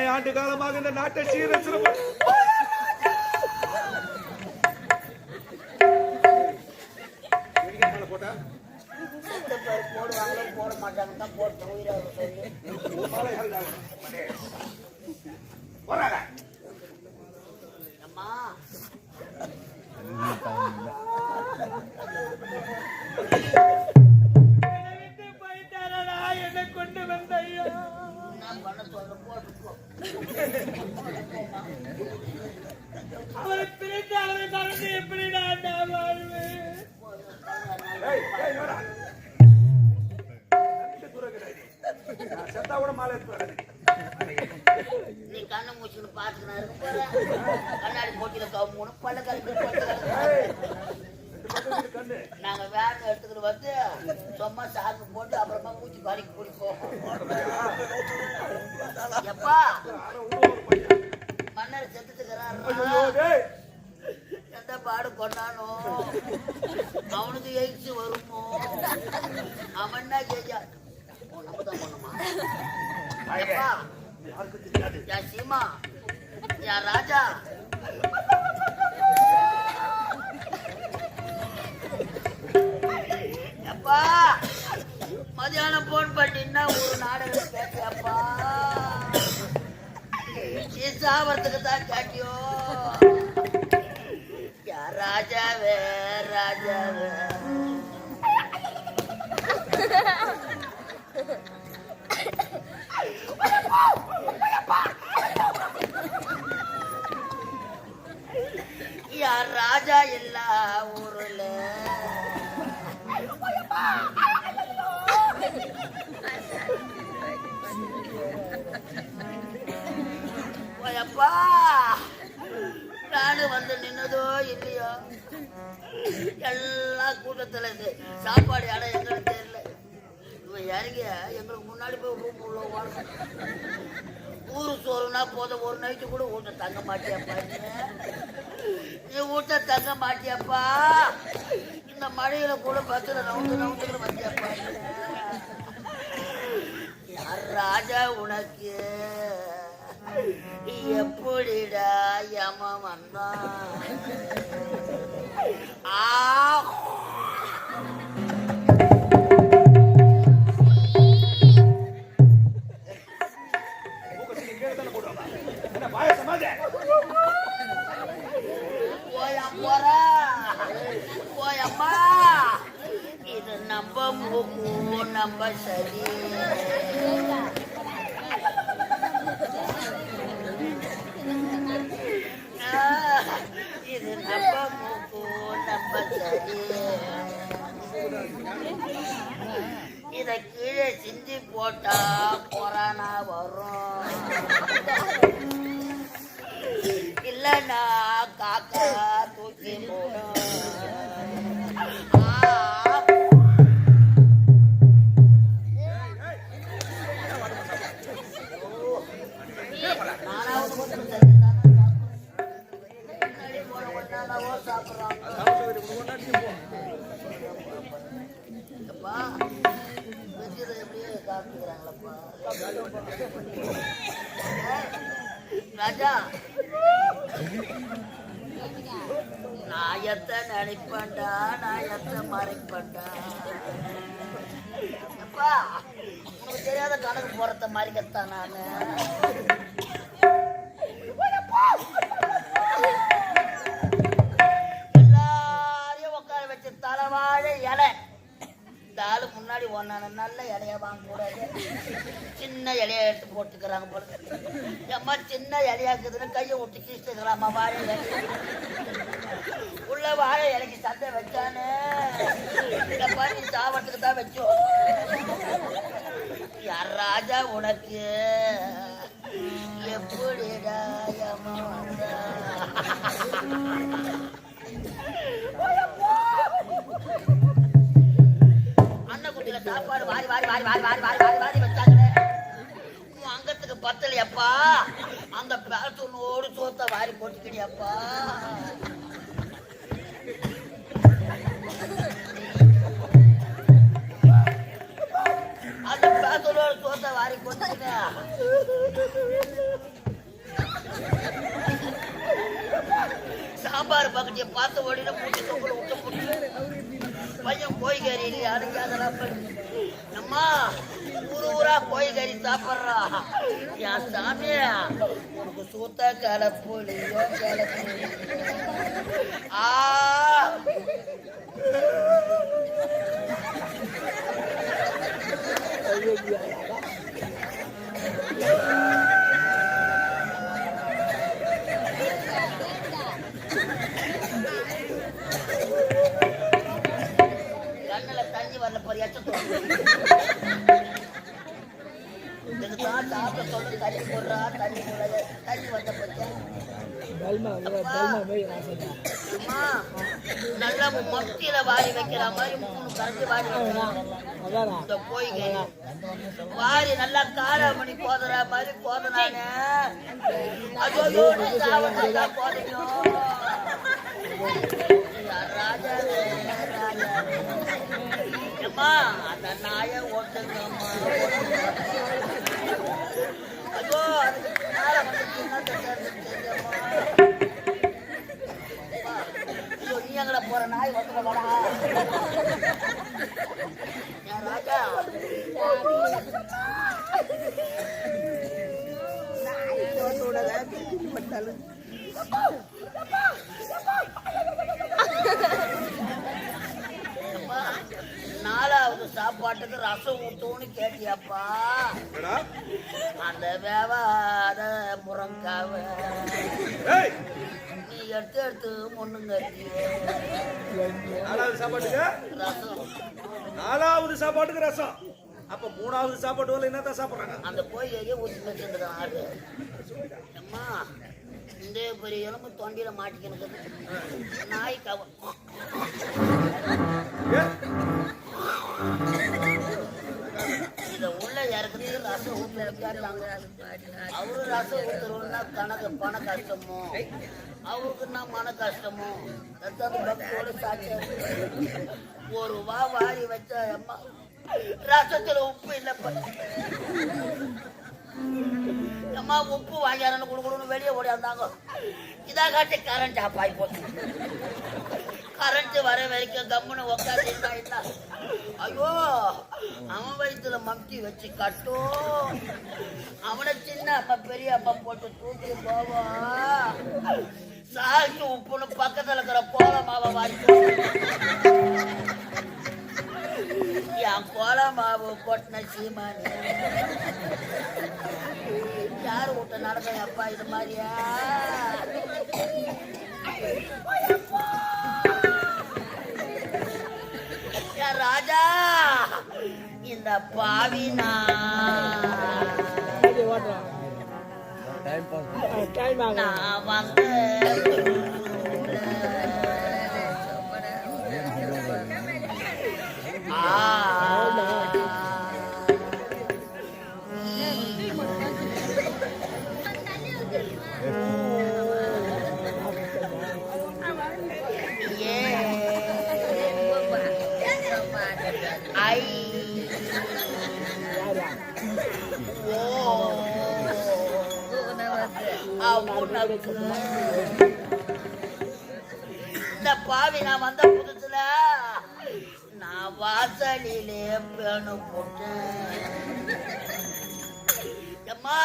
இத்தனை ஆண்டு காலமாக இந்த நாட்டை சீர சிறப்பு போடுவாங்களோ போட மாட்டாங்க தான் உயிராக சொல்லி அம்மா. செத்தா கூட மாலை வராது நீ கண்ணை மூச்சுன்னு போற. கண்ணாடி போட்டியில கவுமூணு பல்ல கண்ணு. நாங்க வேன் எடுத்துக்கிட்டு வந்து சும்மா சாக்கு போட்டு அப்புறமா மூச்சு கறிக்கு குடிப்போம் எப்பா? மன்னர் செத்துட்டுக்கிறான். எந்த பாடு கொண்டானோ? அவனுக்கு எயிட்ஸ் வருமோ? அவன் என்ன செய்யா? அப்பதான் பண்ணுமா யாருக்கு தெரியாது யா சீமா யா ராஜா. அப்பா நானு வந்து நின்னதோ இல்லையோ? எல்லா கூட்டத்தில் இருந்து சாப்பாடு இடம் எங்களுக்கு தெரியல. இவன் இறங்கி எங்களுக்கு முன்னாடி போய் ரூம் உள்ள ஓடணும் ஊரு சோறுனா போதும். ஒரு நைட்டு கூட ஊட்ட தங்க மாட்டியாப்பா நீ? ஊட்ட தங்க மாட்டியாப்பா? இந்த மழையில கூட பஸ்ஸில் நவுந்து நவுந்துக்கிட்டு வந்தியாப்பா யார் ராஜா உனக்கு? எப்படிடா யம வந்தான் ஆ இத கீழே சிந்தி போட்டா கொரோனா வரும். ராஜா. நாயத்தை நினைப்பண்டா நாயத்தை மறைப்பண்டா அப்பா உனக்கு தெரியாத கணக்கு போறத மறைக்கத்தான் நான். சின்ன இலையை எடுத்து போட்டுக்கிறாங்க போல. அம்மா சின்ன இலையா இருக்குதுன்னு கையை விட்டு கீழ்த்துக்கிறாம்மா வாழை உள்ள வாழை இலைக்கு சந்தை வச்சானே. நீ சாவட்டுக்கு தான் வச்சோம். யார் ராஜா உனக்கு? எப்படி அண்ணன் குட்டியில சாப்பாடு வாரி வாரி வாரி வாரி வாரி வாரி வாரி வச்சாங்க. எனக்கு பத்தலையப்பா. அந்த பேரத்தூனோடு சோத்த வாரி போட்டுக்கிட்டியப்பா அந்த பேரத்தூனோடு சோத்த வாரி போட்டுக்கிட்டேன் சாம்பார் பக்கத்தை பார்த்து ஓடினா பூச்சி தொப்புல விட்டு முடியும் பையன் போய்கறி இல்லையா அதுக்கு அதெல்லாம் நம்மா ஊரு ஊரா கறி சாப்பிட்றா. என் சாமியா உனக்கு சூத்தா கலப்புலியோ கலப்புலியோ ஆ. இதுக்கு தான் சாப்பிட சொல்லு தண்ணி போடுறா தண்ணி போடுற தண்ணி வந்த பச்சை அம்மா நல்லா மத்தியில வாரி வைக்கிற மாதிரி மூணு கரண்டி வாரி வைக்கலாம் இந்த கோயிங்க வாரி நல்லா காரா மணி போதுற மாதிரி போதுனானே அதோ சாவட்டா போதையோ. ராஜாவே ராஜாவே அம்மா அந்த நாயை ஓட்டுங்கம்மா ஐயோ நீ போற? நாய் வந்து வாடா என் ராஜா அப்பா, நாலாவது சாப்பாட்டுக்கு ரசம் ஊத்தோன்னு கேட்டியாப்பா என்னடா? அந்த வேவாத முருங்காவ ஏய், நீ எடுத்து எடுத்து முன்னுங்க நாலாவது சாப்பாட்டுக்கு? ரசம். நாலாவது சாப்பாட்டுக்கு ரசம். அப்ப மூணாவது சாப்பாட்டு வரல என்னதான் சாப்பிடுறாங்க? அந்த கோயில் ஏரியா ஊற்றி வச்சுருந்தான் ஆடு அம்மா இந்த பெரிய எலும்பு தொண்டியில மாட்டிக்கினது நாய் கவ ஏ, இதை உள்ள இறக்குறதுக்கு ரசம் ஊற்றுறாங்க அவரு ரசம் ஊத்துறோம்னா கணக்கு பண கஷ்டமோ? அவருக்குன்னா மன கஷ்டமோ? எதாவது பக்தியோட சாட்சியா ஒரு வா வாரி வச்ச அம்மா ரசத்துல உப்பு இல்லை அம்மா உப்பு வாங்கியாரன்னு கொடுக்கணும்னு வெளியே ஓடியாந்தாங்க. இதா காட்டி கரண்ட் ஆஃப் ஆகி போச்சு. கரண்ட் வர வரைக்கும் கம்முன்னு உட்காந்து ஐயோ அவன் வயிற்றுல மம்டி வச்சு கட்டும் அவனை சின்ன அப்பா பெரிய அப்பா போட்டு தூக்கி போவா. சாய்க்கு உப்புன்னு பக்கத்துல இருக்கிற கோல மாவை வாங்கி என் கோல மாவு கொட்டின சீமானி. யார் விட்டு நடந்த அப்பா இது மாதிரியா? இந்த பாவினா. நான் வந்து ஐ உனக்கு. இந்த பாவி நான் வந்த புதுசுல நான் வாசலிலே பேணு போட்டேன். அம்மா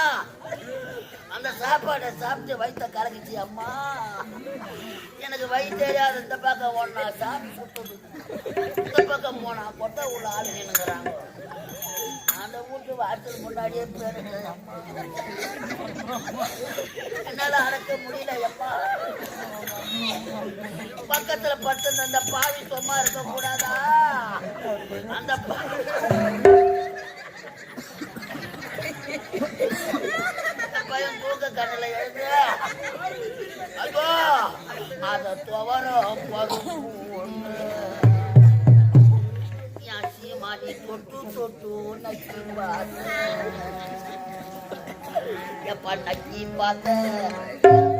அந்த சாப்பாடை சாப்பிட்டு வயிற்ற கலக்குச்சு அம்மா. எனக்கு வயிற்று தெரியாது இந்த பக்கம் ஓடனா சாமி சுட்டுது. இந்த பக்கம் போனா கொட்டை உள்ள ஆளு நின்னுங்கிறாங்க அந்த வீட்டு வாசல் முன்னாடியே பேருக்கு அம்மா. என்னால அடக்க முடியல அம்மா. பக்கத்துல பட்டு அந்த பாவி சொமா இருக்க கூடாதா அந்த பாவி அந்த பையன் தூக்க கண்ணில் எழுந்து ஐயோ அத பருப்பு ஒண்ணு தொட்டு தொட்டு நக்கி பார்த்த எப்ப நக்கி பார்த்த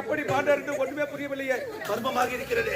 எப்படி மாண்டார் ஒன்றுமே புரியவில்லையே? மர்மமாக இருக்கிறது.